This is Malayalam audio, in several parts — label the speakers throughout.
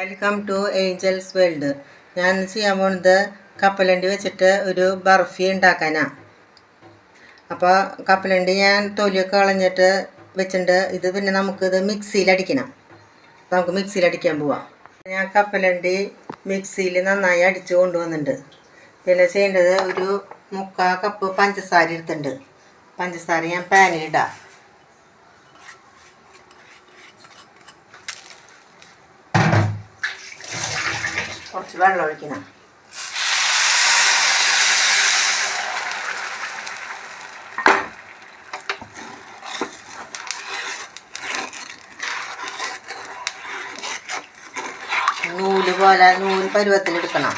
Speaker 1: വെൽക്കം ടു ഏഞ്ചൽസ് വേൾഡ് ഞാൻ ചെയ്യാൻ പോകുന്നത് കപ്പലണ്ടി വെച്ചിട്ട് ഒരു ബർഫി ഉണ്ടാക്കാനാ. അപ്പോൾ കപ്പലണ്ടി ഞാൻ തൊലിയൊക്കെ കളഞ്ഞിട്ട് വെച്ചിട്ടുണ്ട്. ഇത് പിന്നെ നമുക്കിത് മിക്സിയിൽ അടിക്കണം. നമുക്ക് മിക്സിയിൽ അടിക്കാൻ പോവാം. ഞാൻ കപ്പലണ്ടി മിക്സിയിൽ നന്നായി അടിച്ച് കൊണ്ടുവന്നിട്ടുണ്ട്. പിന്നെ ചെയ്യേണ്ടത് ഒരു മുക്കാൽ കപ്പ് പഞ്ചസാര എടുത്തിട്ടുണ്ട്. പഞ്ചസാര ഞാൻ പാനിലിടാം. കുറച്ച് വെള്ളം ഒഴിക്കണം നൂൽ പോലെ നൂൽ പരുവത്തിലെടുക്കണം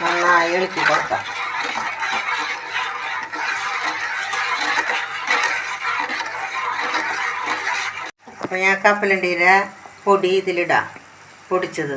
Speaker 1: നന്നായി ഇളക്കി കൊടുക്കാം അപ്പോൾ ഞാൻ കപ്പലണ്ടീരെ പൊടി ഇതിലിടാം. പൊടിച്ചത്.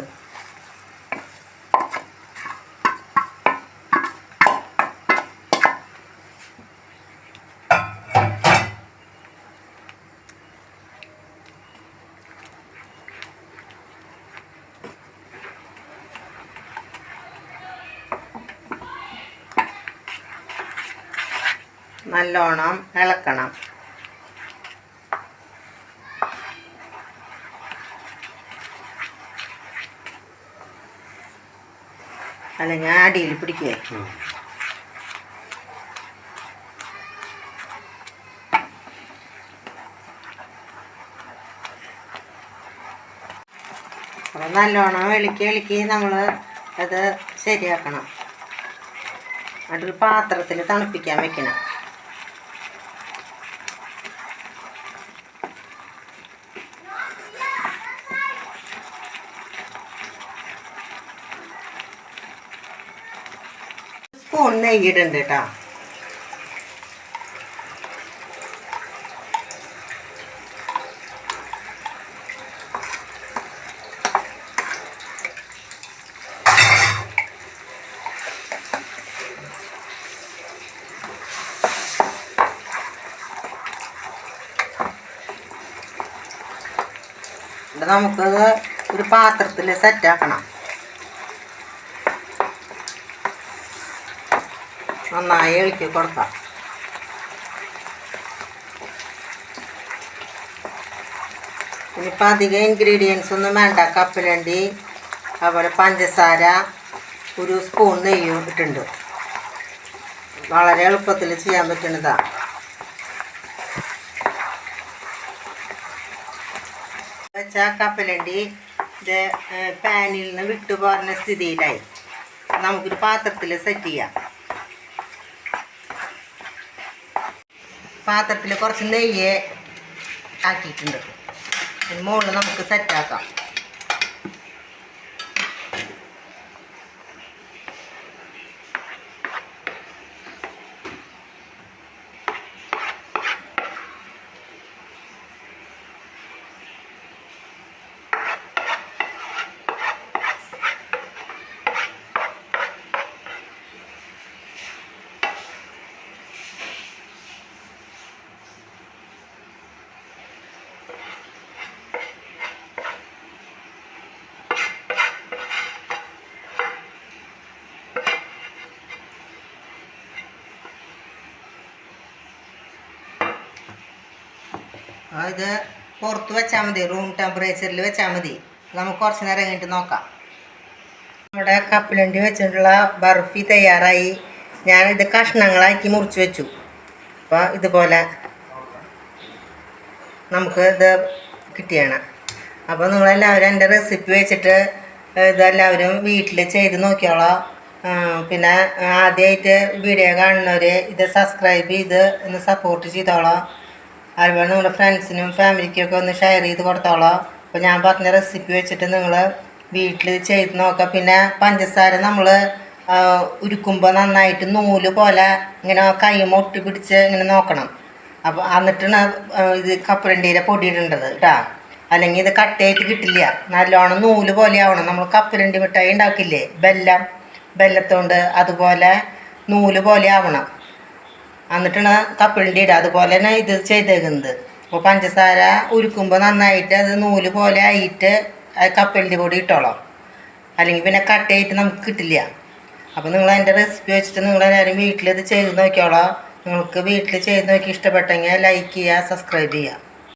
Speaker 1: നല്ലോണം ഇളക്കണം. അല്ല ഞാൻ അടിയിൽ പിടിക്കുക അപ്പം നല്ലോണം വെളുക്കി വെളുക്കി നമ്മൾ അത് ശരിയാക്കണം. അതൊരു പാത്രത്തിൽ തണുപ്പിക്കാൻ വെക്കണം. സ്പൂൺ നെയ്യിടുണ്ട് കേട്ടോ ഇത് നമുക്കത് ഒരു പാത്രത്തിൽ സെറ്റാക്കണം നന്നായി ഇളക്കി കൊടുക്കാം. ഇനിയിപ്പോൾ അധികം ഇൻഗ്രീഡിയൻസ് ഒന്നും വേണ്ട. കപ്പലണ്ടി അതുപോലെ പഞ്ചസാര ഒരു സ്പൂൺ നെയ്യും ഇട്ടുണ്ട് വളരെ എളുപ്പത്തിൽ ചെയ്യാൻ പറ്റുന്നതാണ് വെച്ച കപ്പലണ്ടി ഇത് പാനിൽ നിന്ന് വിട്ടു പോരുന്ന സ്ഥിതിയിലായി. നമുക്കൊരു പാത്രത്തിൽ സെറ്റ് ചെയ്യാം. പാത്രത്തിൽ കുറച്ച് നെയ്യ് ആക്കിയിട്ടുണ്ട്. മുകളിൽ നമുക്ക് സെറ്റാക്കാം ആ, ഇത് പുറത്ത് വെച്ചാൽ മതി റൂം ടെമ്പറേച്ചറിൽ വെച്ചാൽ മതി. നമുക്ക് കുറച്ച് നേരം കഴിഞ്ഞിട്ട് നോക്കാം. നമ്മുടെ കപ്പലണ്ടി വെച്ചിട്ടുള്ള ബർഫി തയ്യാറായി. ഞാനിത് കഷ്ണങ്ങളാക്കി മുറിച്ച് വെച്ചു. അപ്പോൾ ഇതുപോലെ നമുക്ക് ഇത് കിട്ടിയാണ്. അപ്പോൾ നിങ്ങളെല്ലാവരും എന്റെ റെസിപ്പി വെച്ചിട്ട് ഇതെല്ലാവരും വീട്ടിൽ ചെയ്ത് നോക്കിയോളാം. പിന്നെ ആദ്യമായിട്ട് വീഡിയോ കാണുന്നവർ ഇത് സബ്സ്ക്രൈബ് ചെയ്ത് ഒന്ന് സപ്പോർട്ട് ചെയ്തോളാം. അതുപോലെ നിങ്ങളുടെ ഫ്രണ്ട്സിനും ഫാമിലിക്കൊക്കെ ഒന്ന് ഷെയർ ചെയ്ത് കൊടുത്തോളാം. അപ്പോൾ ഞാൻ പറഞ്ഞ റെസിപ്പി വെച്ചിട്ട് നിങ്ങൾ വീട്ടിൽ ചെയ്ത് നോക്കാം. പിന്നെ പഞ്ചസാര നമ്മൾ ഉരുക്കുമ്പോൾ നന്നായിട്ട് നൂൽ പോലെ ഇങ്ങനെ കൈ ഒട്ടി പിടിച്ച് ഇങ്ങനെ നോക്കണം. അപ്പോൾ എന്നിട്ടാണ് ഇത് കപ്പലണ്ടിയിലെ പൊടി കേട്ടോ. കേട്ടാ അല്ലെങ്കിൽ ഇത് കട്ടയായിട്ട് കിട്ടില്ല. നല്ലോണം നൂൽ പോലെ ആവണം. നമ്മൾ കപ്പലണ്ടി മിഠായി ഉണ്ടാക്കില്ലേ? ബെല്ലം ബെല്ലത്തോണ്ട് അതുപോലെ നൂൽ പോലെ ആവണം. എന്നിട്ടാണ് കപ്പിളിന്റെ ഇടുക അതുപോലെ തന്നെ ഇത് ചെയ്തേക്കുന്നത്. അപ്പോൾ പഞ്ചസാര ഉരുക്കുമ്പോൾ നന്നായിട്ട് അത് നൂൽ പോലെ ആയിട്ട് അത് കപ്പലണ്ടി പൊടി ഇട്ടോളാം. അല്ലെങ്കിൽ പിന്നെ കട്ടയായിട്ട് നമുക്ക് കിട്ടില്ല. അപ്പോൾ നിങ്ങൾ എന്റെ റെസിപ്പി വെച്ചിട്ട് നിങ്ങൾ നിങ്ങളെല്ലാവരും വീട്ടിലിത് ചെയ്ത് നോക്കിയോളാം നിങ്ങൾക്ക് വീട്ടിൽ ചെയ്ത് നോക്കി ഇഷ്ടപ്പെട്ടെങ്കിൽ ലൈക്ക് ചെയ്യുക സബ്സ്ക്രൈബ് ചെയ്യുക.